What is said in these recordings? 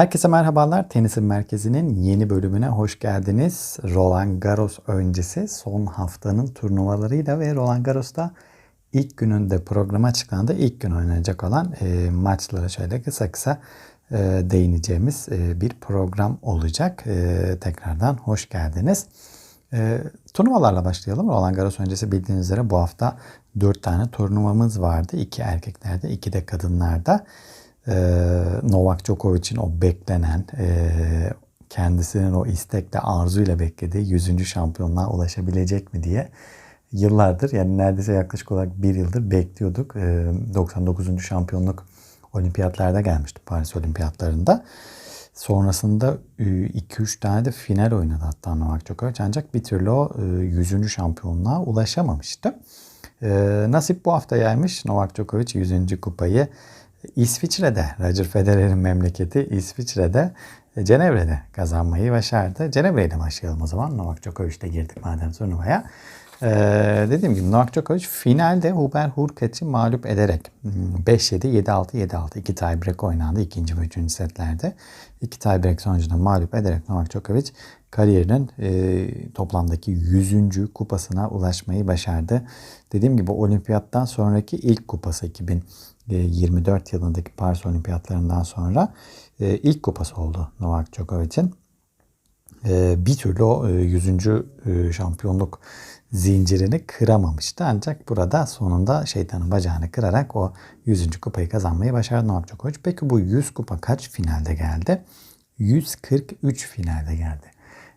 Herkese merhabalar. Tenisin Merkezi'nin yeni bölümüne hoş geldiniz. Roland Garros öncesi son haftanın turnuvalarıyla ve Roland Garros'ta ilk gününde programa açıklandı. İlk gün oynanacak olan e, maçlara şöyle kısa kısa e, değineceğimiz e, bir program olacak. E, tekrardan hoş geldiniz. E, turnuvalarla başlayalım. Roland Garros öncesi bildiğiniz üzere bu hafta 4 tane turnuvamız vardı. 2 erkeklerde, 2 de kadınlarda. Ee, Novak Djokovic'in o beklenen e, kendisinin o istekle arzuyla beklediği 100. şampiyonluğa ulaşabilecek mi diye yıllardır yani neredeyse yaklaşık olarak bir yıldır bekliyorduk. 99. Ee, şampiyonluk olimpiyatlarda gelmişti Paris olimpiyatlarında. Sonrasında 2-3 e, tane de final oynadı hatta Novak Djokovic ancak bir türlü o 100. E, şampiyonluğa ulaşamamıştı. Ee, nasip bu hafta yaymış Novak Djokovic 100. kupayı İsviçre'de, Roger Federer'in memleketi İsviçre'de, e, Cenevre'de kazanmayı başardı. Cenevre ile başlayalım o zaman. Novak Djokovic'le girdik madem turnuvaya. Ee, dediğim gibi Novak Djokovic finalde Hubert Hurkacz'ı mağlup ederek 5-7, 7-6, 7-6 iki tiebreak oynandı ikinci ve üçüncü setlerde. İki tiebreak sonucunda mağlup ederek Novak Djokovic kariyerinin e, toplamdaki 100. kupasına ulaşmayı başardı. Dediğim gibi olimpiyattan sonraki ilk kupası 2000 24 yılındaki Paris Olimpiyatlarından sonra e, ilk kupası oldu Novak Djokovic'in. E, bir türlü o 100. E, şampiyonluk zincirini kıramamıştı. Ancak burada sonunda şeytanın bacağını kırarak o 100. kupayı kazanmayı başardı Novak Djokovic. Peki bu 100 kupa kaç finalde geldi? 143 finalde geldi.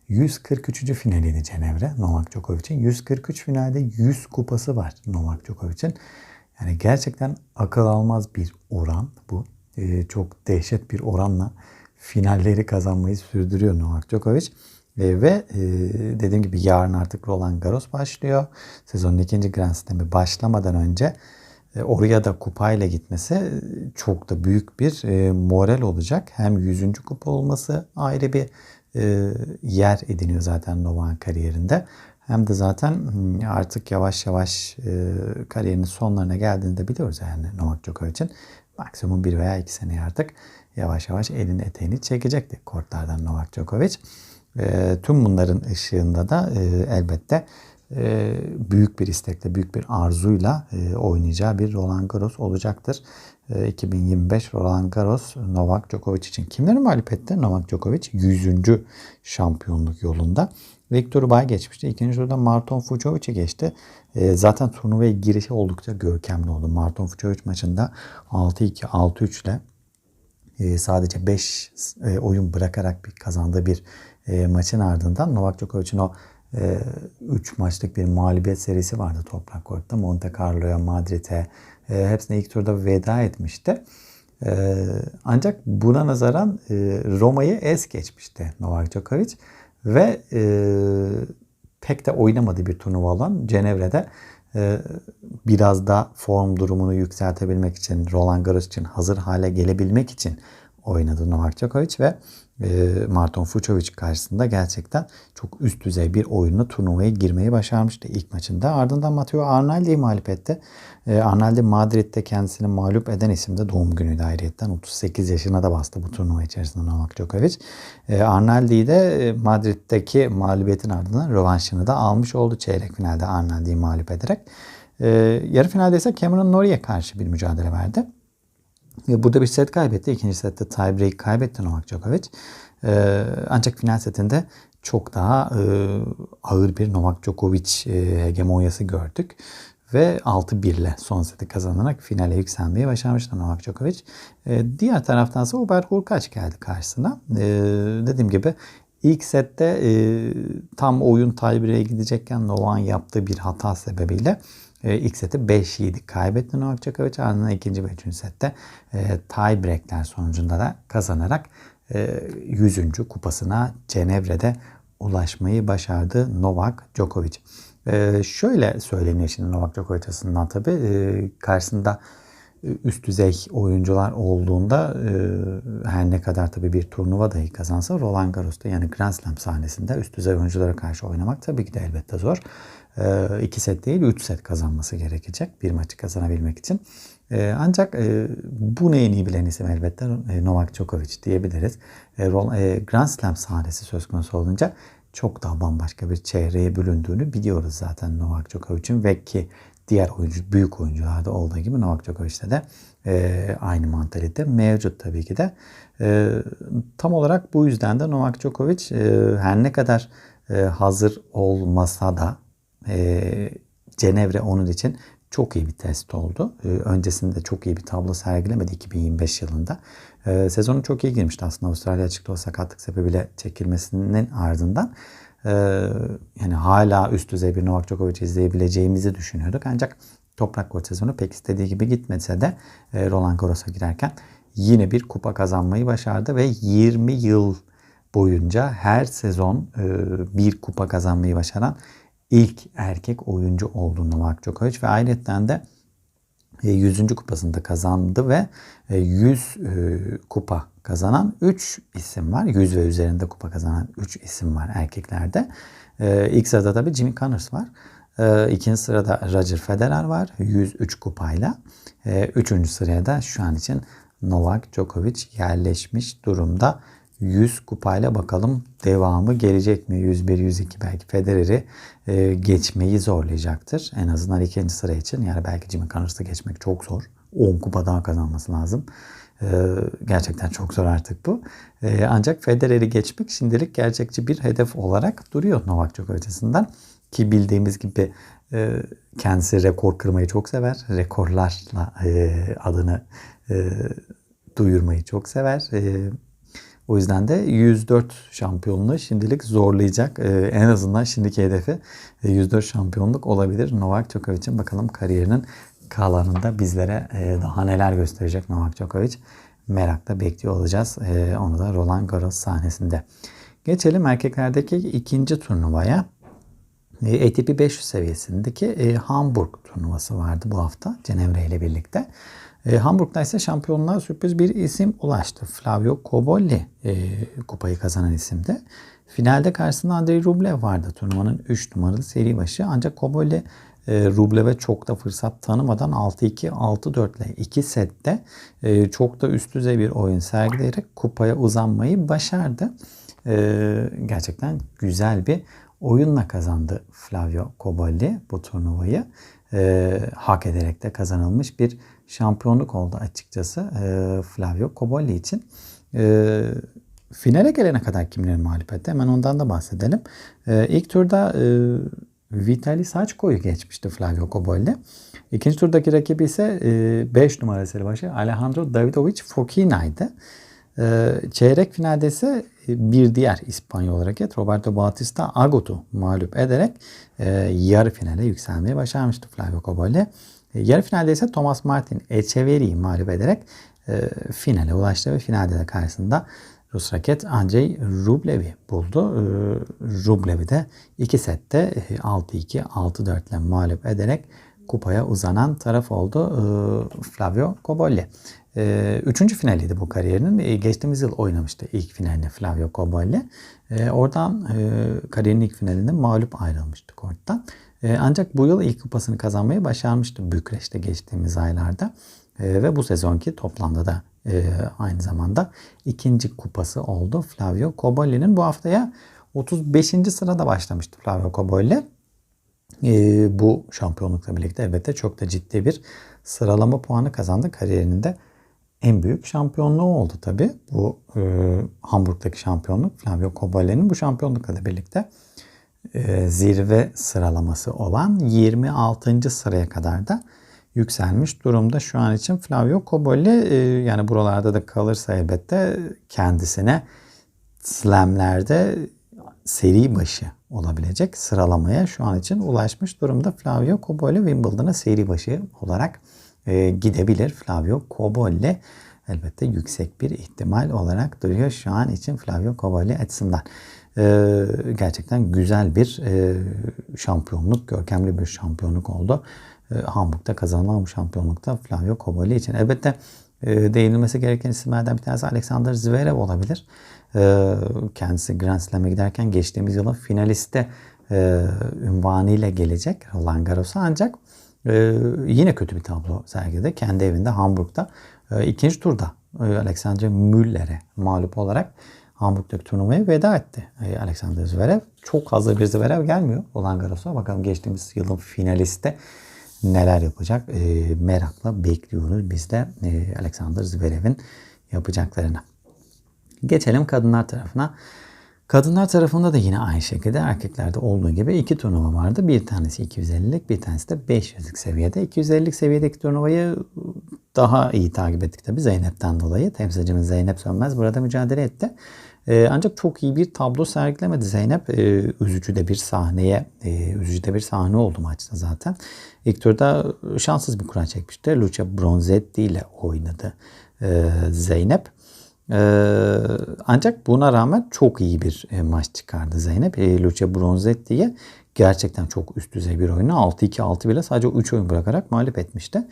143. finaliydi Cenevre Novak Djokovic'in. 143 finalde 100 kupası var Novak Djokovic'in. Yani gerçekten akıl almaz bir oran bu. Ee, çok dehşet bir oranla finalleri kazanmayı sürdürüyor Novak Djokovic. E, ve e, dediğim gibi yarın artık Roland Garros başlıyor. Sezonun ikinci Grand Slam'i başlamadan önce e, oraya da kupayla gitmesi çok da büyük bir e, moral olacak. Hem 100. kupa olması ayrı bir e, yer ediniyor zaten Novak'ın kariyerinde. Hem de zaten hmm, artık yavaş yavaş e, kariyerinin sonlarına geldiğinde biliyoruz yani Novak Djokovic'in maksimum bir veya iki sene artık yavaş yavaş elin eteğini çekecekti kortlardan Novak Djokovic. E, tüm bunların ışığında da e, elbette e, büyük bir istekle, büyük bir arzuyla e, oynayacağı bir Roland Garros olacaktır. E, 2025 Roland Garros Novak Djokovic için kimleri mağlup etti? Novak Djokovic 100. şampiyonluk yolunda. Victor Bay geçmişti. İkinci turda Marton Fucovic'i geçti. E, zaten turnuvaya girişi oldukça görkemli oldu. Marton Fucovic maçında 6-2, 6-3 ile e, sadece 5 e, oyun bırakarak bir kazandığı bir e, maçın ardından Novak Djokovic'in o 3 e, maçlık bir mağlubiyet serisi vardı toprak kortta. Monte Carlo'ya, Madrid'e e, hepsine ilk turda veda etmişti. E, ancak buna nazaran e, Roma'yı es geçmişti Novak Djokovic. Ve e, pek de oynamadığı bir turnuva olan Cenevre'de e, biraz da form durumunu yükseltebilmek için, Roland Garros için hazır hale gelebilmek için oynadı Novak Djokovic ve e, Marton Fucovic karşısında gerçekten çok üst düzey bir oyunla turnuvaya girmeyi başarmıştı ilk maçında. Ardından Matteo Arnaldi'yi mağlup etti. E, Arnaldi Madrid'de kendisini mağlup eden isimde doğum günü ayrıyetten 38 yaşına da bastı bu turnuva içerisinde Novak Djokovic. E, Arnaldi'yi de Madrid'deki mağlubiyetin ardından rövanşını da almış oldu çeyrek finalde Arnaldi'yi mağlup ederek. Yarı finalde ise Cameron Norrie'ye karşı bir mücadele verdi. Burada bir set kaybetti. İkinci sette tiebreak kaybetti Novak Djokovic. Ee, ancak final setinde çok daha e, ağır bir Novak Djokovic e, hegemonyası gördük. Ve 6-1 ile son seti kazanarak finale yükselmeyi başarmıştı Novak Djokovic. E, diğer taraftan ise Hubert Hurkacz geldi karşısına. E, dediğim gibi ilk sette e, tam oyun tiebreak'e gidecekken Novak'ın yaptığı bir hata sebebiyle e, ilk seti 5-7 kaybetti Novak Djokovic. Ardından ikinci ve üçüncü sette e, tie breakler sonucunda da kazanarak e, 100. kupasına Cenevre'de ulaşmayı başardı Novak Djokovic. E, şöyle söyleniyor şimdi Novak Djokovic açısından tabii. E, karşısında üst düzey oyuncular olduğunda e, her ne kadar tabii bir turnuva dahi kazansa Roland Garros'ta yani Grand Slam sahnesinde üst düzey oyunculara karşı oynamak tabii ki de elbette zor. 2 ee, set değil 3 set kazanması gerekecek bir maçı kazanabilmek için. E, ancak e, bunu en iyi bilen isim elbette e, Novak Djokovic diyebiliriz. E, Grand Slam sahnesi söz konusu olunca çok daha bambaşka bir çevreye bölündüğünü biliyoruz zaten Novak Djokovic'in ve ki diğer oyuncu, büyük oyuncularda olduğu gibi Novak Djokovic'te de e, aynı mantalite mevcut tabii ki de. E, tam olarak bu yüzden de Novak Djokovic e, her ne kadar e, hazır olmasa da e, Cenevre onun için çok iyi bir test oldu. E, öncesinde çok iyi bir tablo sergilemedi 2025 yılında. E, sezonu çok iyi girmişti aslında Avustralya açıkta o sakatlık sebebiyle çekilmesinin ardından. Yani hala üst düzey bir Novak Djokovic izleyebileceğimizi düşünüyorduk. Ancak toprak kort sezonu pek istediği gibi gitmese de e, Roland Garros'a girerken yine bir kupa kazanmayı başardı ve 20 yıl boyunca her sezon e, bir kupa kazanmayı başaran ilk erkek oyuncu oldu Novak Djokovic ve ayrıca de 100. E, kupasında kazandı ve 100 e, kupa kazanan 3 isim var. 100 ve üzerinde kupa kazanan 3 isim var erkeklerde. İlk sırada tabii Jimmy Connors var. İkinci sırada Roger Federer var 103 kupayla. Üçüncü sıraya da şu an için Novak Djokovic yerleşmiş durumda. 100 kupayla bakalım devamı gelecek mi? 101, 102 belki Federer'i e, geçmeyi zorlayacaktır. En azından ikinci sıra için. Yani belki Jimmy Connors'ı geçmek çok zor. 10 kupa daha kazanması lazım. E, gerçekten çok zor artık bu. E, ancak Federer'i geçmek şimdilik gerçekçi bir hedef olarak duruyor Novak Djokovic açısından. Ki bildiğimiz gibi e, kendisi rekor kırmayı çok sever. Rekorlarla e, adını e, duyurmayı çok sever. E, o yüzden de 104 şampiyonluğu şimdilik zorlayacak. Ee, en azından şimdiki hedefi 104 e, şampiyonluk olabilir. Novak Djokovic'in bakalım kariyerinin kalanında bizlere e, daha neler gösterecek Novak Djokovic. Merakla bekliyor olacağız. E, onu da Roland Garros sahnesinde. Geçelim erkeklerdeki ikinci turnuvaya. E, ATP 500 seviyesindeki e, Hamburg turnuvası vardı bu hafta Cenevre ile birlikte. E, Hamburg'da ise şampiyonluğa sürpriz bir isim ulaştı. Flavio Cobolli kupayı kazanan isimde. Finalde karşısında Andrei Rublev vardı turnuvanın 3 numaralı seri başı. Ancak Cobolli Rublev'e çok da fırsat tanımadan 6-2, 6-4 ile 2 sette çok da üst düzey bir oyun sergileyerek kupaya uzanmayı başardı. Gerçekten güzel bir oyunla kazandı Flavio Cobolli bu turnuvayı. E, hak ederek de kazanılmış bir şampiyonluk oldu açıkçası e, Flavio Cobolli için. E, finale gelene kadar kimleri mağlup etti? Hemen ondan da bahsedelim. E, ilk turda e, Vitali Saçko'yu geçmişti Flavio Cobolli. İkinci turdaki rakibi ise 5 e, numaralı seribaşı Alejandro Davidovic Fokina'ydı. E, çeyrek finalde ise bir diğer İspanyol raket Roberto Bautista Agut'u mağlup ederek e, yarı finale yükselmeyi başarmıştı Flavio Cobolli. E, yarı finalde ise Thomas Martin Echeverry'i mağlup ederek e, finale ulaştı ve finalde de karşısında Rus raket Andrei Rublev'i buldu. E, Rublev'i de iki sette 6-2, e, 6-4 ile mağlup ederek kupaya uzanan taraf oldu e, Flavio Cobolli. E, üçüncü finaliydi bu kariyerinin. E, geçtiğimiz yıl oynamıştı ilk finalini Flavio Cobolli. E, oradan e, kariyerinin ilk finalinde mağlup ayrılmıştı korttan. E, ancak bu yıl ilk kupasını kazanmayı başarmıştı Bükreş'te geçtiğimiz aylarda. E, ve bu sezonki toplamda da e, aynı zamanda ikinci kupası oldu Flavio Cobolli'nin. Bu haftaya 35. sırada başlamıştı Flavio Cobolli. bu şampiyonlukla birlikte elbette çok da ciddi bir sıralama puanı kazandı. Kariyerinin de en büyük şampiyonluğu oldu tabi. Bu e, Hamburg'daki şampiyonluk Flavio Cobolli'nin bu şampiyonlukla da birlikte e, zirve sıralaması olan 26. sıraya kadar da yükselmiş durumda şu an için Flavio Cobolli e, yani buralarda da kalırsa elbette kendisine slamlerde seri başı olabilecek sıralamaya şu an için ulaşmış durumda. Flavio Cobolli Wimbledon'a seri başı olarak e, gidebilir. Flavio Cobolli elbette yüksek bir ihtimal olarak duruyor şu an için Flavio Cobolli açısından. E, gerçekten güzel bir e, şampiyonluk, görkemli bir şampiyonluk oldu. E, Hamburg'da kazanılan bu şampiyonlukta Flavio Cobolli için. Elbette e, değinilmesi gereken isimlerden bir tanesi Alexander Zverev olabilir. E, kendisi Grand Slam'e giderken geçtiğimiz yılın finaliste e, ünvanıyla gelecek Roland Garros'a ancak e, yine kötü bir tablo sergiledi. Kendi evinde Hamburg'da e, ikinci turda e, Alexander Müller'e mağlup olarak Hamburg'daki turnuvaya veda etti. E, Alexander Zverev. Çok fazla bir Zverev gelmiyor Roland Garros'a. Bakalım geçtiğimiz yılın finalisti neler yapacak e, merakla bekliyoruz biz de e, Alexander Zverev'in yapacaklarını. Geçelim kadınlar tarafına. Kadınlar tarafında da yine aynı şekilde erkeklerde olduğu gibi iki turnuva vardı. Bir tanesi 250'lik bir tanesi de 500'lik seviyede. 250'lik seviyedeki turnuvayı daha iyi takip ettik tabi Zeynep'ten dolayı. Temsilcimiz Zeynep Sönmez burada mücadele etti. Ee, ancak çok iyi bir tablo sergilemedi Zeynep. Ee, üzücü de bir sahneye, e, üzücü de bir sahne oldu maçta zaten. İlk turda şanssız bir kura çekmişti. Lucia Bronzetti ile oynadı e, Zeynep. Ee, ancak buna rağmen çok iyi bir e, maç çıkardı Zeynep. E, Lucia Bronzetti'ye gerçekten çok üst düzey bir oyunu 6-2-6 bile sadece 3 oyun bırakarak mağlup etmişti.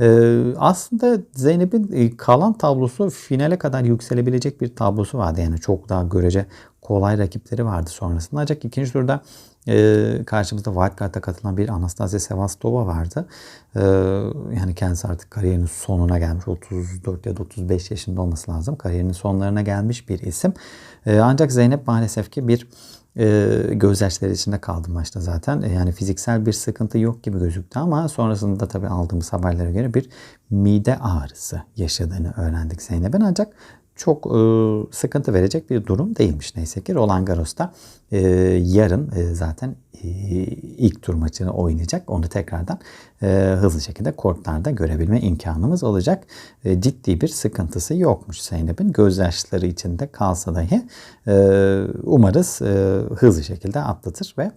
Ee, aslında Zeynep'in e, kalan tablosu finale kadar yükselebilecek bir tablosu vardı. Yani çok daha görece kolay rakipleri vardı sonrasında. Ancak ikinci turda e, karşımızda wildcard'a katılan bir Anastasia Sevastova vardı. E, yani kendisi artık kariyerinin sonuna gelmiş. 34 ya da 35 yaşında olması lazım. Kariyerinin sonlarına gelmiş bir isim. E, ancak Zeynep maalesef ki bir e, gözyaşları içinde kaldı maçta zaten. E, yani fiziksel bir sıkıntı yok gibi gözüktü ama sonrasında tabii aldığımız haberlere göre bir mide ağrısı yaşadığını öğrendik Zeynep'in. Ancak çok e, sıkıntı verecek bir durum değilmiş neyse ki. Roland Garros'ta e, yarın e, zaten e, ilk tur maçını oynayacak. Onu tekrardan e, hızlı şekilde kortlarda görebilme imkanımız olacak. E, ciddi bir sıkıntısı yokmuş Zeynep'in. Gözyaşları içinde kalsa dahi e, umarız e, hızlı şekilde atlatır ve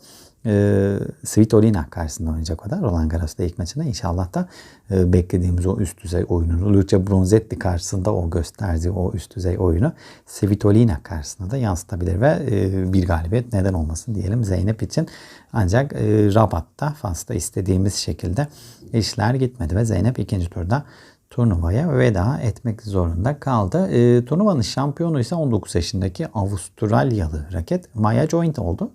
e, Svitolina karşısında oynayacak o da. Roland Garros'ta ilk maçında. İnşallah da e, beklediğimiz o üst düzey oyununu Lucia Bronzetti karşısında o gösterdiği o üst düzey oyunu Svitolina karşısında da yansıtabilir ve e, bir galibiyet neden olmasın diyelim Zeynep için. Ancak e, Rabat'ta Fas'ta istediğimiz şekilde işler gitmedi ve Zeynep ikinci turda turnuvaya veda etmek zorunda kaldı. E, turnuvanın şampiyonu ise 19 yaşındaki Avustralyalı raket Maya Joint oldu.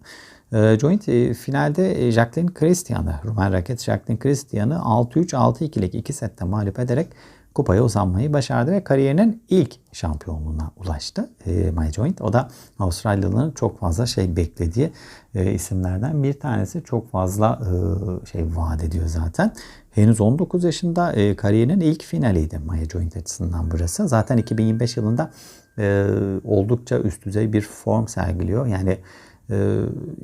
E, Joint e, finalde e, Jacqueline Christian'ı, Rumen raket Jacqueline Christian'ı 6-3, 6-2'lik iki sette mağlup ederek kupaya uzanmayı başardı ve kariyerinin ilk şampiyonluğuna ulaştı e, My Joint. O da Avustralyalıların çok fazla şey beklediği e, isimlerden bir tanesi. Çok fazla şey vaat ediyor zaten. Henüz 19 yaşında kariyerinin ilk finaliydi My Joint açısından burası. Zaten 2025 yılında oldukça üst düzey bir form sergiliyor. Yani ee,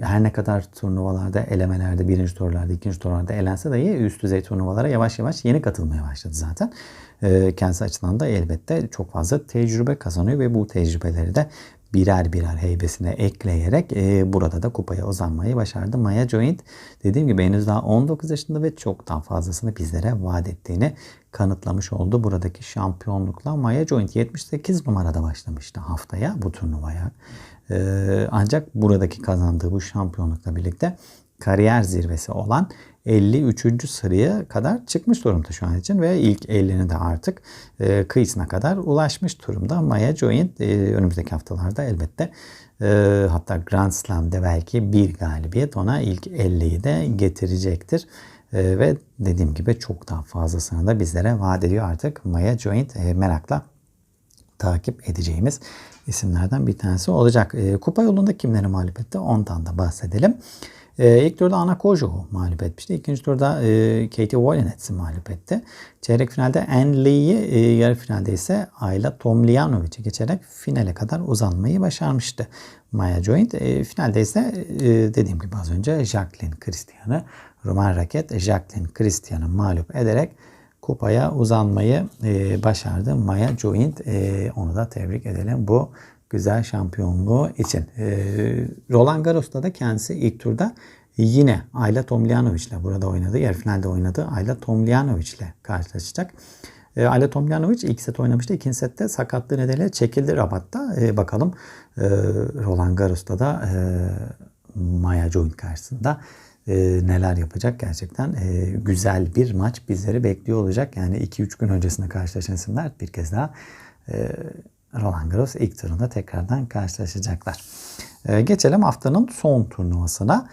her ne kadar turnuvalarda, elemelerde, birinci turlarda, ikinci turlarda elense dahi üst düzey turnuvalara yavaş yavaş yeni katılmaya başladı zaten. Ee, kendisi açısından da elbette çok fazla tecrübe kazanıyor ve bu tecrübeleri de birer birer heybesine ekleyerek e, burada da kupaya uzanmayı başardı. Maya Joint dediğim gibi henüz daha 19 yaşında ve çok daha fazlasını bizlere vaat ettiğini kanıtlamış oldu. Buradaki şampiyonlukla Maya Joint 78 numarada başlamıştı haftaya bu turnuvaya. Ee, ancak buradaki kazandığı bu şampiyonlukla birlikte kariyer zirvesi olan 53. sıraya kadar çıkmış durumda şu an için ve ilk 50'ni de artık e, kıyısına kadar ulaşmış durumda. Maya Joint e, önümüzdeki haftalarda elbette e, hatta Grand Slam'de belki bir galibiyet ona ilk 50'yi de getirecektir. E, ve dediğim gibi çok daha fazlasını da bizlere vaat ediyor artık Maya Joint e, merakla takip edeceğimiz isimlerden bir tanesi olacak. E, kupa yolunda kimleri mağlup etti ondan da bahsedelim. E, ilk turda Ana Kojo'yu mağlup etmişti. İkinci turda e, Katie Wolinets'i mağlup etti. Çeyrek finalde Anne Lee'yi, e, yarı finalde ise Ayla Tomljanovic'i geçerek finale kadar uzanmayı başarmıştı. Maya Joint. E, finalde ise e, dediğim gibi az önce Jacqueline Christian'ı, Roman Raket Jacqueline Christian'ı mağlup ederek kupaya uzanmayı e, başardı. Maya Joint e, onu da tebrik edelim bu güzel şampiyonluğu için. E, Roland Garros'ta da kendisi ilk turda yine Ayla Tomljanovic ile burada oynadı. Yarı finalde oynadı. Ayla Tomljanovic ile karşılaşacak. E, Ayla Tomljanovic ilk set oynamıştı. İkinci sette sakatlığı nedeniyle çekildi Rabat'ta. E, bakalım Roland Garros'ta da Maya Joint karşısında neler yapacak gerçekten güzel bir maç bizleri bekliyor olacak. Yani 2-3 gün öncesinde karşılaşan isimler bir kez daha Roland Garros ilk turunda tekrardan karşılaşacaklar. E, geçelim haftanın son turnuvasına.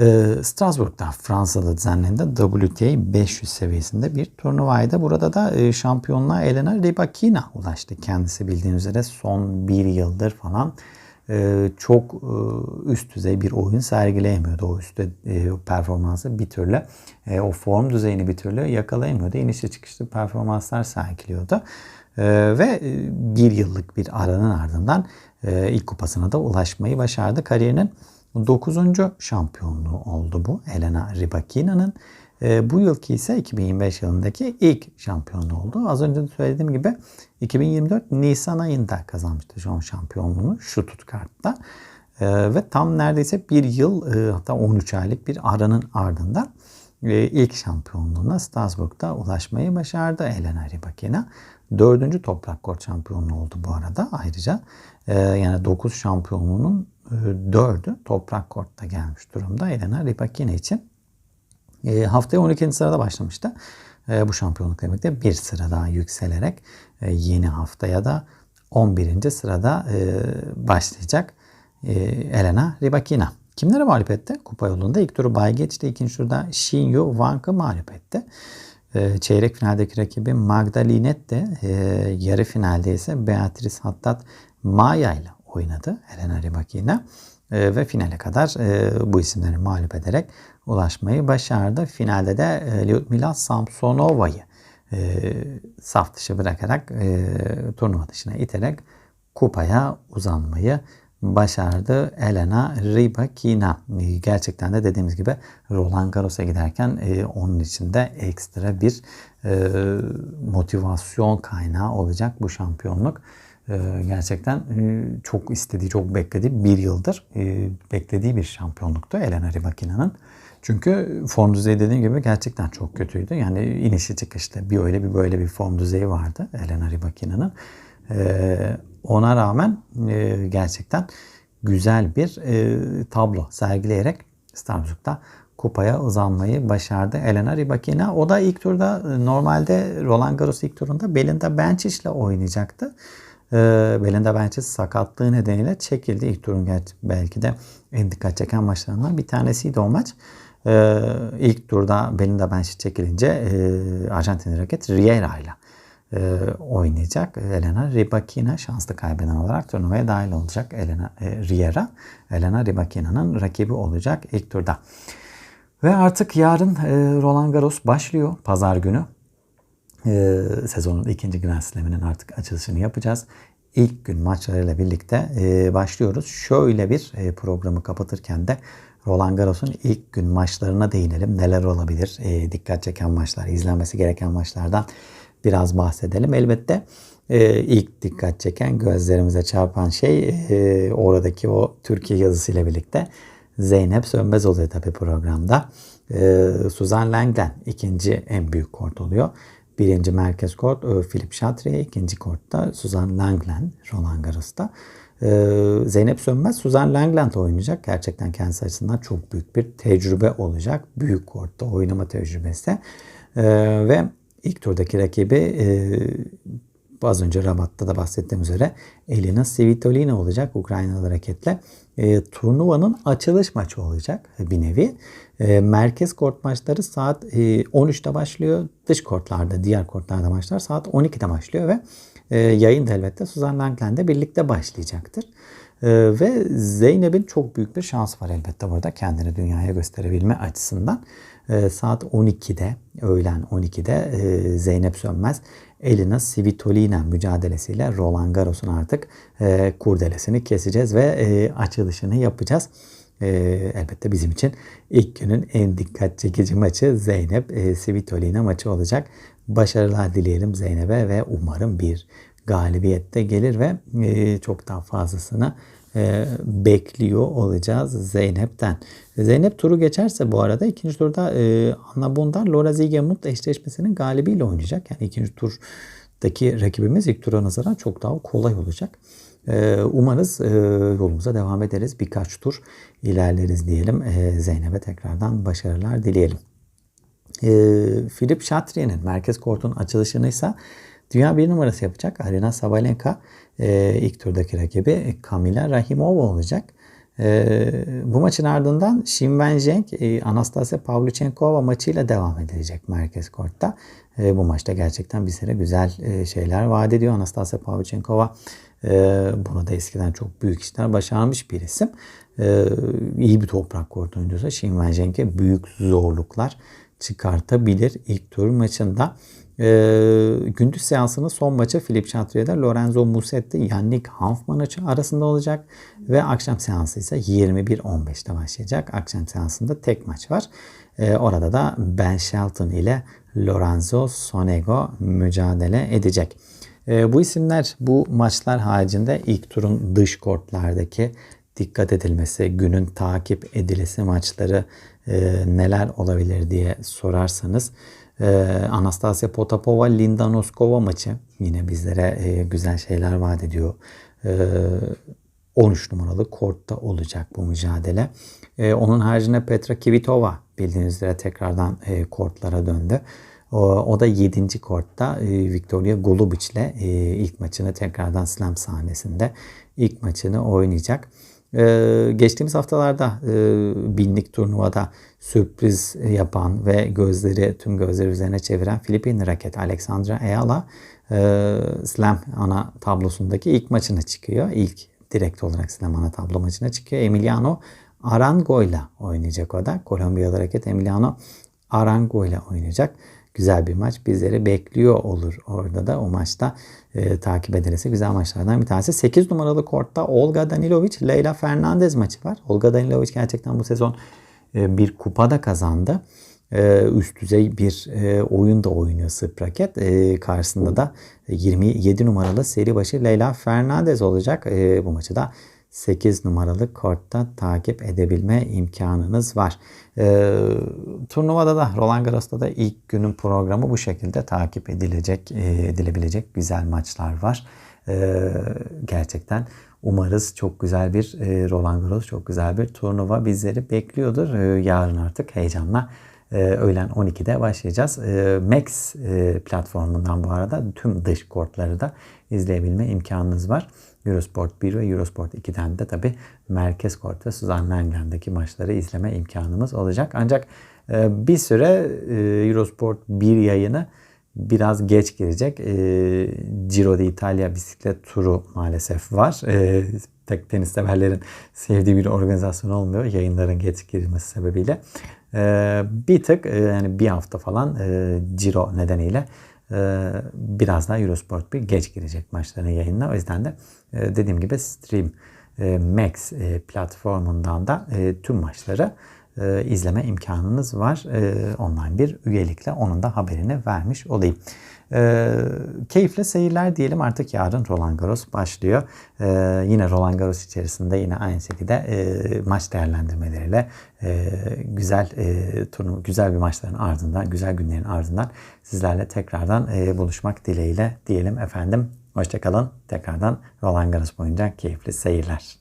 Ee, Strasbourg'da Fransa'da düzenlendiğinde WTA 500 seviyesinde bir turnuvaydı. Burada da e, şampiyonluğa Elena Rybakina ulaştı. Kendisi bildiğiniz üzere son bir yıldır falan e, çok e, üst düzey bir oyun sergileyemiyordu. O üstte performansı bir türlü o form düzeyini bir türlü yakalayamıyordu. İnişli çıkışlı performanslar sergiliyordu. Ve bir yıllık bir aranın ardından ilk kupasına da ulaşmayı başardı. Kariyerinin 9. şampiyonluğu oldu bu Elena Rybakina'nın. E, bu yılki ise 2025 yılındaki ilk şampiyonluğu oldu. Az önce de söylediğim gibi 2024 Nisan ayında kazanmıştı son şampiyonluğunu şu tutkartta. E, ve tam neredeyse bir yıl e, hatta 13 aylık bir aranın ardından e, ilk şampiyonluğuna Strasbourg'da ulaşmayı başardı Elena Rybakina. Dördüncü toprak kort şampiyonluğu oldu bu arada ayrıca. E, yani 9 şampiyonluğunun dördü toprak kortta gelmiş durumda Elena Rybakina için. E, haftaya 12. sırada başlamıştı. E, bu şampiyonlukla birlikte bir sıra daha yükselerek e, yeni haftaya da 11. sırada e, başlayacak e, Elena Rybakina. Kimlere mağlup etti? Kupa yolunda ilk turu bay geçti. İkinci turda Shin Yu Wang'ı mağlup etti. E, çeyrek finaldeki rakibi Magda Linet de e, yarı finalde ise Beatrice Hattat Maya ile oynadı Elena Rybakina e, ve finale kadar e, bu isimleri mağlup ederek ulaşmayı başardı. Finalde de e, Lyudmila Samsonova'yı e, saf dışı bırakarak e, turnuva dışına iterek kupaya uzanmayı başardı Elena Rybakina. E, gerçekten de dediğimiz gibi Roland Garros'a giderken e, onun için de ekstra bir e, motivasyon kaynağı olacak bu şampiyonluk. Ee, gerçekten e, çok istediği, çok beklediği bir yıldır e, beklediği bir şampiyonluktu Elena Rybakina'nın. Çünkü form düzeyi dediğim gibi gerçekten çok kötüydü. Yani inişi çıkışta bir öyle bir böyle bir form düzeyi vardı Elena Rybakina'nın. Ee, ona rağmen e, gerçekten güzel bir tablo sergileyerek Strasbourg'da kupaya uzanmayı başardı Elena Rybakina. O da ilk turda normalde Roland Garros ilk turunda Belinda Bencic ile oynayacaktı e, Belinda Bencic sakatlığı nedeniyle çekildi. İlk turun belki de en dikkat çeken maçlarından bir tanesiydi o maç. E, ilk turda Belinda Bencic çekilince e, Arjantin raket Riera ile e, oynayacak. Elena Rybakina şanslı kaybeden olarak turnuvaya dahil olacak. Elena e, Riera, Elena Rybakina'nın rakibi olacak ilk turda. Ve artık yarın e, Roland Garros başlıyor pazar günü e, sezonun ikinci Grand Slam'inin artık açılışını yapacağız. İlk gün maçlarıyla birlikte e, başlıyoruz. Şöyle bir e, programı kapatırken de Roland Garros'un ilk gün maçlarına değinelim. Neler olabilir? E, dikkat çeken maçlar, izlenmesi gereken maçlardan biraz bahsedelim. Elbette e, ilk dikkat çeken, gözlerimize çarpan şey e, oradaki o Türkiye yazısıyla birlikte Zeynep Sönmez oluyor tabii programda. E, Suzan Langlen ikinci en büyük kort oluyor. Birinci merkez kort e, Philip Chatrier, ikinci kortta Suzan Langland Roland Garros'ta. E, Zeynep Sönmez Suzan Langland oynayacak. Gerçekten kendisi açısından çok büyük bir tecrübe olacak. Büyük kortta oynama tecrübesi. E, ve ilk turdaki rakibi az önce Rabat'ta da bahsettiğim üzere Elina Svitolina olacak Ukraynalı raketle. E, turnuvanın açılış maçı olacak bir nevi. E, merkez kort maçları saat e, 13'te başlıyor. Dış kortlarda, diğer kortlarda maçlar saat 12'de başlıyor ve e, yayın da elbette Suzan Langland'le birlikte başlayacaktır. E, ve Zeynep'in çok büyük bir şans var elbette burada kendini dünyaya gösterebilme açısından. E, saat 12'de, öğlen 12'de e, Zeynep Sönmez Elina Svitolina mücadelesiyle Roland Garros'un artık e, kurdelesini keseceğiz ve açılışını yapacağız. Elbette bizim için ilk günün en dikkat çekici maçı Zeynep e, Svitolina maçı olacak. Başarılar dileyelim Zeynep'e ve umarım bir galibiyette gelir ve çok daha fazlasını e, bekliyor olacağız Zeynep'ten. Zeynep turu geçerse bu arada ikinci turda e, Anna Bondar Laura Zigemut eşleşmesinin galibiyle oynayacak. Yani ikinci turdaki rakibimiz ilk tura nazaran çok daha kolay olacak. E, umarız e, yolumuza devam ederiz. Birkaç tur ilerleriz diyelim. E, Zeynep'e tekrardan başarılar dileyelim. E, Filip Şatriye'nin merkez kortun açılışını ise dünya bir numarası yapacak. Arena Sabalenka e, ilk turdaki rakibi Kamila Rahimova olacak. Ee, bu maçın ardından Shin Wen-jeng e, Anastasia Pavlyuchenkova maçıyla devam edilecek merkez kortta. E, bu maçta gerçekten bir sene güzel e, şeyler vaat ediyor. Anastasia Pavlyuchenkova e, bunu da eskiden çok büyük işler başarmış bir isim. E, iyi bir toprak kort oyuncusu. Shin Wen-jeng'e büyük zorluklar çıkartabilir ilk tur maçında. Ee, gündüz seansının son maçı Filip Chatrier'de Lorenzo Musetti, Yannick Hanfman arasında olacak ve akşam seansı ise 21.15'te başlayacak. Akşam seansında tek maç var. Ee, orada da Ben Shelton ile Lorenzo Sonego mücadele edecek. Ee, bu isimler bu maçlar haricinde ilk turun dış kortlardaki dikkat edilmesi, günün takip edilesi maçları e, neler olabilir diye sorarsanız ee, Anastasia Potapova Linda Noskova maçı yine bizlere e, güzel şeyler vaat ediyor. Ee, 13 numaralı kortta olacak bu mücadele. Onun haricinde Petra Kvitova bildiğiniz üzere tekrardan e, kortlara döndü. O, o da 7. kortta e, Victoria Golubic ile e, ilk maçını tekrardan slam sahnesinde ilk maçını oynayacak. Ee, geçtiğimiz haftalarda e, binlik turnuvada sürpriz yapan ve gözleri tüm gözleri üzerine çeviren Filipin raket Alexandra Ayala e, Slam ana tablosundaki ilk maçına çıkıyor. İlk direkt olarak Slam ana tablo maçına çıkıyor. Emiliano Arango ile oynayacak o da. Kolombiyalı raket Emiliano Arango ile oynayacak güzel bir maç bizleri bekliyor olur orada da o maçta e, takip edilirse güzel maçlardan bir tanesi. 8 numaralı kortta Olga Danilovic, Leyla Fernandez maçı var. Olga Danilovic gerçekten bu sezon e, bir kupada kazandı. E, üst düzey bir e, oyun da oynuyor Sırp raket. E, karşısında da 27 numaralı seri başı Leyla Fernandez olacak. E, bu maçı da 8 numaralı kortta takip edebilme imkanınız var. E, turnuvada da Roland Garros'ta da ilk günün programı bu şekilde takip edilecek, e, edilebilecek güzel maçlar var. E, gerçekten umarız çok güzel bir e, Roland Garros, çok güzel bir turnuva bizleri bekliyordur. E, yarın artık heyecanla e, öğlen 12'de başlayacağız. E, Max e, platformundan bu arada tüm dış kortları da izleyebilme imkanınız var. Eurosport 1 ve Eurosport 2'den de tabi merkez kort ve Suzan Lengen'deki maçları izleme imkanımız olacak. Ancak e, bir süre e, Eurosport 1 yayını biraz geç girecek. E, Giro d'Italia bisiklet turu maalesef var. Tek tenis severlerin sevdiği bir organizasyon olmuyor yayınların geç girilmesi sebebiyle. E, bir tık e, yani bir hafta falan e, Giro nedeniyle ee, biraz daha Eurosport bir geç girecek maçların yayınına. O yüzden de e, dediğim gibi Stream e, Max e, platformundan da tüm maçları izleme imkanınız var. Online bir üyelikle onun da haberini vermiş olayım. E, keyifli seyirler diyelim artık yarın Roland Garros başlıyor. E, yine Roland Garros içerisinde yine aynı şekilde e, maç değerlendirmeleriyle e, güzel e, turnu, güzel bir maçların ardından, güzel günlerin ardından sizlerle tekrardan e, buluşmak dileğiyle diyelim efendim. Hoşçakalın. Tekrardan Roland Garros boyunca keyifli seyirler.